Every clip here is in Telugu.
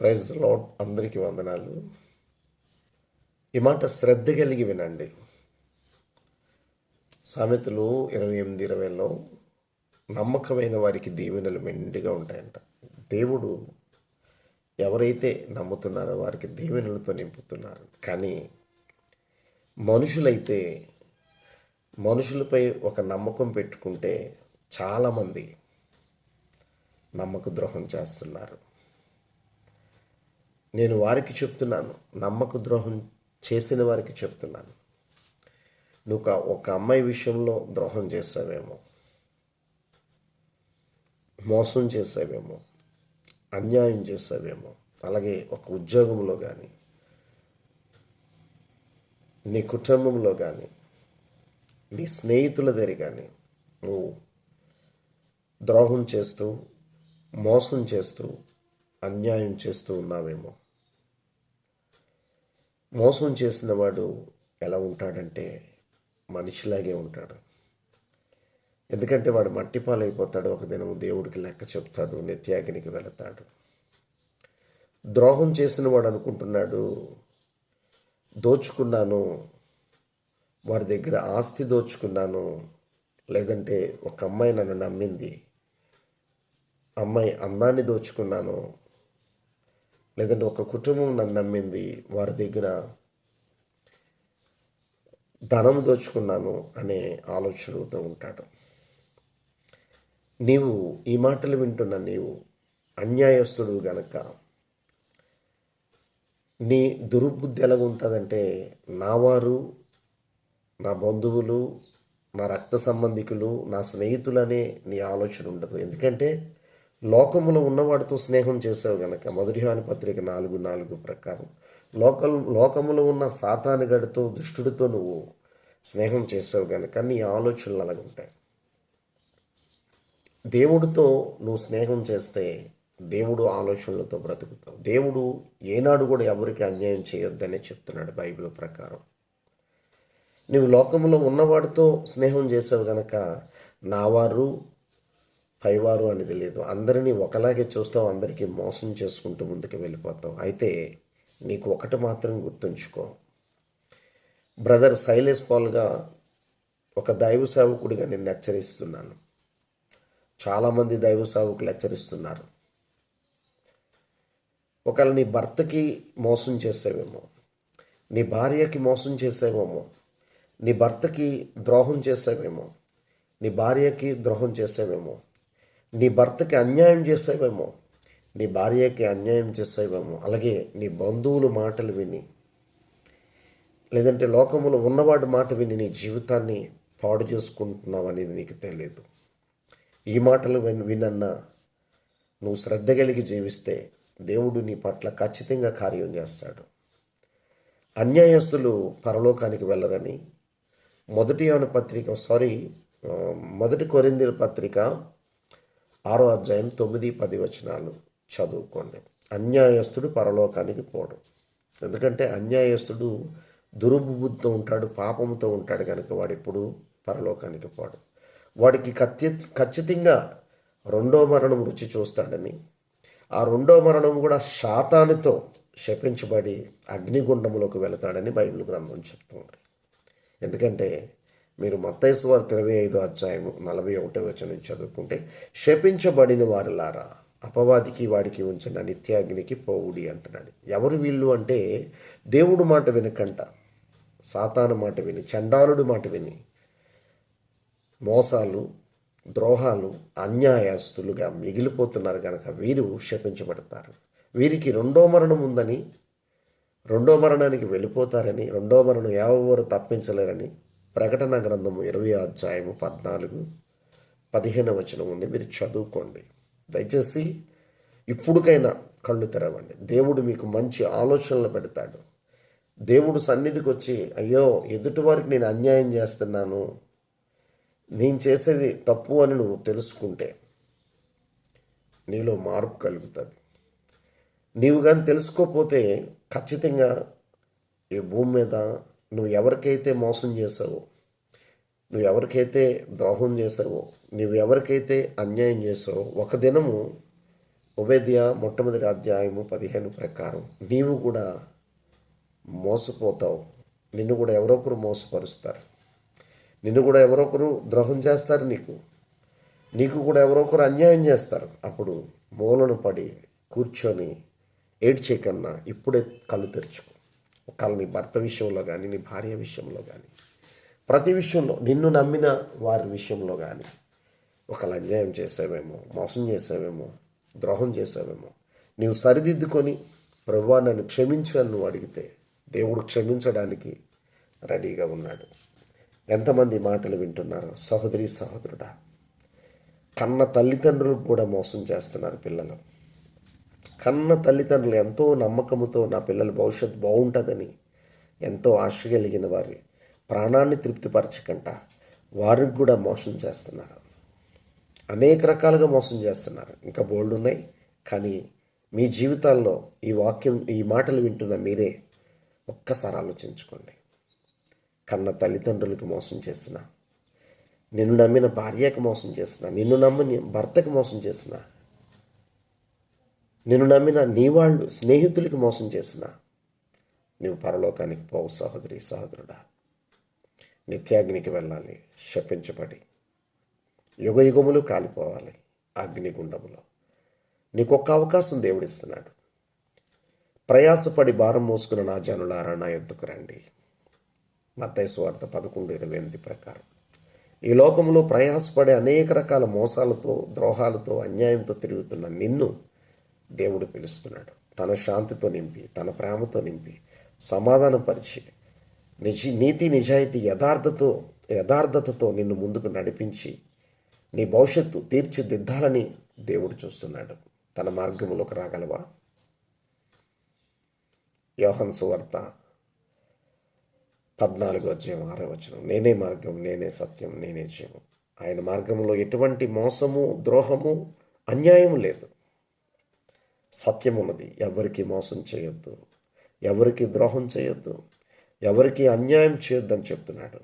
ప్రైజ్ లాడ్ అందరికీ వందనాలు. ఈ మాట శ్రద్ధ కలిగి వినండి. సామెతలు ఇరవై ఎనిమిది ఇరవైలో నమ్మకమైన వారికి దీవెనలు మెండుగా ఉంటాయంట. దేవుడు ఎవరైతే నమ్ముతున్నారో వారికి దీవెనలతో నింపుతున్నారు. కానీ మనుషులైతే మనుషులపై ఒక నమ్మకం పెట్టుకుంటే చాలామంది నమ్మక ద్రోహం చేస్తున్నారు. నేను వారికి చెప్తున్నాను. నమ్మక ద్రోహం చేసిన వారికి చెప్తున్నాను. నువ్వు ఒక- ఒక అమ్మాయి విషయంలో ద్రోహం చేస్తావేమో. మోసం చేసావేమో అన్యాయం చేస్తావేమో. అలాగే ఒక ఉద్యోగంలో కానీ నీ కుటుంబంలో కానీ నీ స్నేహితుల దగ్గర కానీ నువ్వు ద్రోహం చేస్తూ మోసం చేస్తూ అన్యాయం చేస్తూ ఉన్నామేమో మోసం చేసిన వాడు ఎలా ఉంటాడంటే మనిషిలాగే ఉంటాడు. ఎందుకంటే వాడు మట్టి పాలైపోతాడు ఒక దినం దేవుడికి లెక్క చెప్తాడు నిత్యాగ్నికి వెళతాడు. ద్రోహం చేసిన వాడు అనుకుంటున్నాడు దోచుకున్నాను వారి దగ్గర ఆస్తి దోచుకున్నాను లేదంటే ఒక అమ్మాయి నన్ను నమ్మింది అమ్మాయి అందాన్ని దోచుకున్నాను లేదంటే ఒక కుటుంబం నన్ను నమ్మింది వారి దగ్గర ధనం దోచుకున్నాను అనే ఆలోచనలతో ఉంటాడు. నీవు ఈ మాటలు వింటున్న నీవు అన్యాయస్తుడు గనక నీ దుర్బుద్ధి ఎలా ఉంటుందంటే నా వారు నా బంధువులు నా రక్త సంబంధికులు నా స్నేహితులనే నీ ఆలోచన ఉండదు. ఎందుకంటే లోకములో ఉన్నవాడితో స్నేహం చేసావు గనక మొదటి పత్రిక నాలుగు నాలుగు ప్రకారం. లోకల్ లోకములో ఉన్న సాతానుగడితో దుష్టుడితో నువ్వు స్నేహం చేసావు గనక నీ ఆలోచనలు అలాగుంటాయి. దేవుడితో నువ్వు స్నేహం చేస్తే దేవుడు ఆలోచనలతో బ్రతుకుతావు. దేవుడు ఏనాడు కూడా ఎవరికి అన్యాయం చేయొద్దనే చెప్తున్నాడు బైబిల్ ప్రకారం. నువ్వు లోకంలో ఉన్నవాడితో స్నేహం చేసావు గనక నావారు పైవారు అనేది లేదు అందరినీ ఒకలాగే చూస్తావు అందరికీ మోసం చేసుకుంటూ ముందుకు వెళ్ళిపోతావు అయితే నీకు ఒకటి మాత్రం గుర్తుంచుకో. బ్రదర్ సైలేస్ పాల్గా ఒక దైవ సేవకుడిగా నేను హెచ్చరిస్తున్నాను. చాలామంది దైవ సేవకులు హెచ్చరిస్తున్నారు. ఒకవేళ నీ భర్తకి మోసం చేసేవేమో నీ భార్యకి మోసం చేసేవేమో నీ భర్తకి ద్రోహం చేసేవేమో నీ భార్యకి ద్రోహం చేసేవేమో నీ భర్తకి అన్యాయం చేసావేమో నీ భార్యకి అన్యాయం చేసావేమో అలాగే నీ బంధువుల మాటలు విని లేదంటే లోకములో ఉన్నవాడి మాట విని నీ జీవితాన్ని పాడు చేసుకుంటున్నావు అనేది నీకు తెలియదు. ఈ మాటలు విన్ వినన్నా నువ్వు శ్రద్ధ కలిగి జీవిస్తే దేవుడు నీ పట్ల ఖచ్చితంగా కార్యం చేస్తాడు. అన్యాయస్తులు పరలోకానికి వెళ్ళరని మొదటి యోన పత్రిక సారీ మొదటి కొరింది పత్రిక ఆరో అధ్యాయం తొమ్మిది పది వచనాలు చదువుకోండి. అన్యాయస్తుడు పరలోకానికి పోడు. ఎందుకంటే అన్యాయస్తుడు దుర్బుద్ధితో ఉంటాడు పాపంతో ఉంటాడు కనుక వాడు ఇప్పుడు పరలోకానికి పోడు. వాడికి కత్య ఖచ్చితంగా రెండో మరణం రుచి చూస్తాడని. ఆ రెండో మరణం కూడా శాతానితో శపించబడి అగ్నిగుండంలోకి వెళతాడని బైబిల్ గ్రంథం చెప్తుంది. ఎందుకంటే మీరు మత్తైసు వారి ఇరవై ఐదో అధ్యాయము నలభై ఒకటో వచనం చదువుకుంటే శపించబడిన వారులారా అపవాదికి వాడికి ఉంచిన నిత్యాగ్నికి పోవుడి అంటున్నాడు. ఎవరు వీళ్ళు అంటే దేవుడు మాట వినకంట సాతాను మాట విని చండాలుడు మాట విని మోసాలు ద్రోహాలు అన్యాయస్తులుగా మిగిలిపోతున్నారు కనుక వీరు శపించబడతారు. వీరికి రెండో మరణం ఉందని రెండో మరణానికి వెళ్ళిపోతారని రెండో మరణం ఎవరు తప్పించలేరని ప్రకటన గ్రంథము ఇరవై అధ్యాయము పద్నాలుగు పదిహేను వచనం ఉంది. మీరు చదువుకోండి. దయచేసి ఇప్పుడుకైనా కళ్ళు తెరవండి. దేవుడు మీకు మంచి ఆలోచనలు పెడతాడు. దేవుడు సన్నిధికి వచ్చి అయ్యో ఎదుటివారికి నేను అన్యాయం చేస్తున్నాను. నేను చేసేది తప్పు అని నువ్వు తెలుసుకుంటే నీలో మార్పు కలుగుతుంది. నీవు కానీ తెలుసుకోకపోతే ఖచ్చితంగా ఈ భూమి మీద నువ్వు ఎవరికైతే మోసం చేసావో నువ్వు ఎవరికైతే ద్రోహం చేసావో నువ్వు ఎవరికైతే అన్యాయం చేసావో ఒక దినము ఉభేద్య మొట్టమొదటి అధ్యాయము పదిహేను ప్రకారం నీవు కూడా మోసపోతావు. నిన్ను కూడా ఎవరో ఒకరు మోసపరుస్తారు. నిన్ను కూడా ఎవరో ఒకరు ద్రోహం చేస్తారు నీకు. నీకు కూడా ఎవరో ఒకరు అన్యాయం చేస్తారు. అప్పుడు మూలను పడి కూర్చొని ఏడ్చేకన్నా ఇప్పుడే కళ్ళు తెరుచుకో. ఒకవేళ నీ భర్త విషయంలో కానీ నీ భార్య విషయంలో కానీ ప్రతి విషయంలో నిన్ను నమ్మిన వారి విషయంలో కానీ ఒకళ్ళు అన్యాయం చేసావేమో మోసం చేసావేమో ద్రోహం చేసావేమో నీవు సరిదిద్దుకొని ప్రభువా నన్ను క్షమించు అని నువ్వు అడిగితే దేవుడు క్షమించడానికి రెడీగా ఉన్నాడు. ఎంతమంది మాటలు వింటున్నారు సహోదరి సహోదరుడా కన్న తల్లిదండ్రులకు కూడా మోసం చేస్తున్నారు పిల్లలు. కన్న తల్లిదండ్రులు ఎంతో నమ్మకముతో నా పిల్లల భవిష్యత్తు బాగుంటుందని ఎంతో ఆశ కలిగిన వారి ప్రాణాన్ని తృప్తిపరచకుండా వారికి కూడా మోసం చేస్తున్నారు. అనేక రకాలుగా మోసం చేస్తున్నారు. ఇంకా బోల్డ్ ఉన్నాయి. కానీ మీ జీవితాల్లో ఈ వాక్యం ఈ మాటలు వింటున్న మీరే ఒక్కసారి ఆలోచించుకోండి. కన్న తల్లిదండ్రులకు మోసం చేసిన నిన్ను నమ్మిన భార్యకు మోసం చేసిన నిన్ను నమ్మిన భర్తకు మోసం చేసిన నిన్ను నమ్మిన నీ వాళ్ళు స్నేహితులకి మోసం చేసిన. నీవు పరలోకానికి పోవు సహోదరి సహోదరుడా. నిత్యాగ్నికి వెళ్ళాలి శపించబడి. యుగ యుగములు కాలిపోవాలి అగ్నిగుండములో. నీకు ఒక్క అవకాశం దేవుడిస్తున్నాడు. ప్రయాసపడి భారం మోసుకున్న నా జనులారా నా ఎద్దుకు రండి. మత్తయి సువార్త పదకొండు ఇరవై ఎనిమిది ప్రకారం. ఈ లోకంలో ప్రయాసపడే అనేక రకాల మోసాలతో ద్రోహాలతో అన్యాయంతో తిరుగుతున్న నిన్ను దేవుడు పిలుస్తున్నాడు. తన శాంతితో నింపి తన ప్రేమతో నింపి సమాధానపరిచి నిజ నీతి నిజాయితీ యథార్థతో యథార్థతతో నిన్ను ముందుకు నడిపించి నీ భవిష్యత్తు తీర్చిదిద్దాలని దేవుడు చూస్తున్నాడు. తన మార్గంలోకి రాగలవా? యోహన్ సువార్త పద్నాలుగో అధ్యాయం ఆరో వచనం. నేనే మార్గం నేనే సత్యం నేనే జీవం. ఆయన మార్గంలో ఎటువంటి మోసము ద్రోహము అన్యాయం లేదు. సత్యం ఉన్నది ఎవరికి మోసం చేయొద్దు. ఎవరికి ద్రోహం చేయొద్దు. ఎవరికి అన్యాయం చేయొద్దని చెప్తున్నాడు.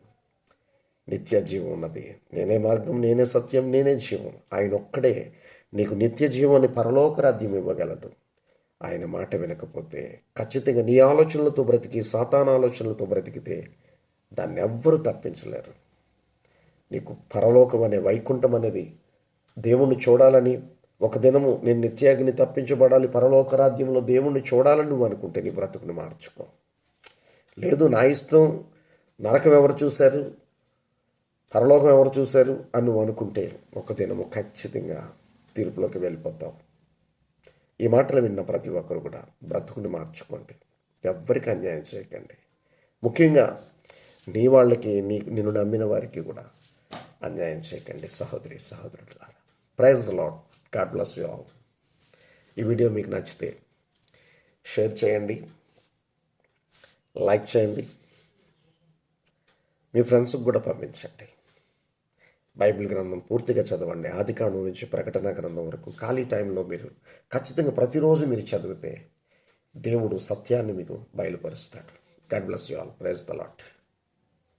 నిత్య జీవం ఉన్నది నేనే మార్గం నేనే సత్యం నేనే జీవం. ఆయన ఒక్కడే నీకు నిత్య జీవాన్ని పరలోకరాధ్యం ఇవ్వగలడు. ఆయన మాట వినకపోతే ఖచ్చితంగా నీ ఆలోచనలతో బ్రతికి సాతాన ఆలోచనలతో బ్రతికితే దాన్ని ఎవ్వరూ తప్పించలేరు. నీకు పరలోకం అనే వైకుంఠం అనేది దేవుణ్ణి చూడాలని ఒక దినము నేను నిత్యాగ్ని తప్పించబడాలి పరలోకరాజ్యంలో దేవుణ్ణి చూడాలని నువ్వు అనుకుంటే నీ బ్రతుకుని మార్చుకో. లేదు నా ఇష్టం నరకం ఎవరు చూశారు? పరలోకం ఎవరు చూశారు? అని నువ్వు అనుకుంటే ఒక దినము ఖచ్చితంగా తీర్పులోకి వెళ్ళిపోతావు. ఈ మాటలు విన్న ప్రతి ఒక్కరు కూడా బ్రతుకుని మార్చుకోండి. ఎవ్వరికి అన్యాయం చేయకండి. ముఖ్యంగా నీ వాళ్ళకి నీ నిన్ను నమ్మిన వారికి కూడా అన్యాయం చేయకండి సహోదరి సహోదరులారా. Praise lord lord God bless you all ఈ వీడియో మీకు నచ్చితే షేర్ చేయండి లైక్ చేయండి మీ ఫ్రెండ్స్కి కూడా పంపించండి. బైబిల్ గ్రంథం పూర్తిగా చదవండి. ఆదికాండం నుంచి ప్రకటన గ్రంథం వరకు ఖాళీ టైంలో మీరు ఖచ్చితంగా ప్రతిరోజు మీరు చదివితే దేవుడు సత్యాన్ని మీకు బయలుపరుస్తాడు. God bless you all praise the lord